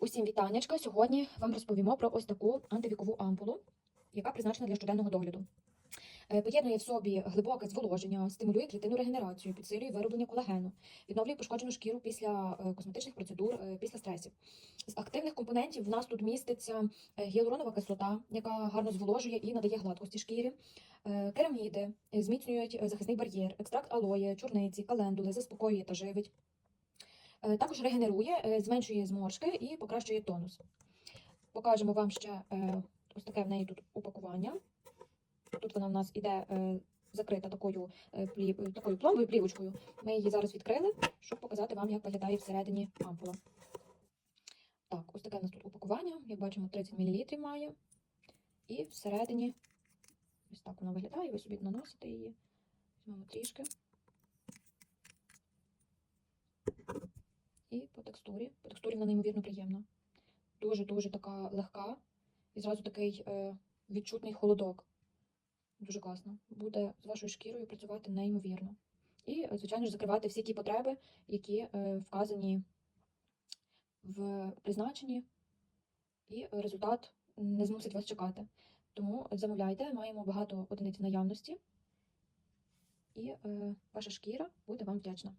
Усім вітаннячка. Сьогодні вам розповімо про ось таку антивікову ампулу, яка призначена для щоденного догляду. Е, Поєднує в собі глибоке зволоження, стимулює клітинну регенерацію, підсилює вироблення колагену, відновлює пошкоджену шкіру після е, косметичних процедур, е, після стресів. З активних компонентів в нас тут міститься гіалуронова кислота, яка гарно зволожує і надає гладкості шкірі, кераміди, зміцнюють захисний бар'єр, екстракт алої, чорниці, календули, заспокоює та живить. Е, Також регенерує, е, зменшує зморшки і покращує тонус. Покажемо вам ще е, ось таке в неї тут упакування. Тут вона в нас іде закрита такою, такою пломбою, плівочкою. Ми її зараз відкрили, щоб показати вам, як виглядає всередині ампула. Так, ось таке в нас тут упакування. Як бачимо, 30 мл має. І всередині ось так вона виглядає. Ви собі наносите її. Візьмемо трішки. І по текстурі. По текстурі вона неймовірно приємна. Дуже-дуже така легка. І зразу такий е, відчутний холодок. Дуже класно. Буде з вашою шкірою працювати неймовірно. І, е, звичайно ж, закривати всі ті потреби, які е, вказані в призначенні, і результат не змусить вас чекати. Тому замовляйте, маємо багато одиниць наявності, і ваша шкіра буде вам вдячна.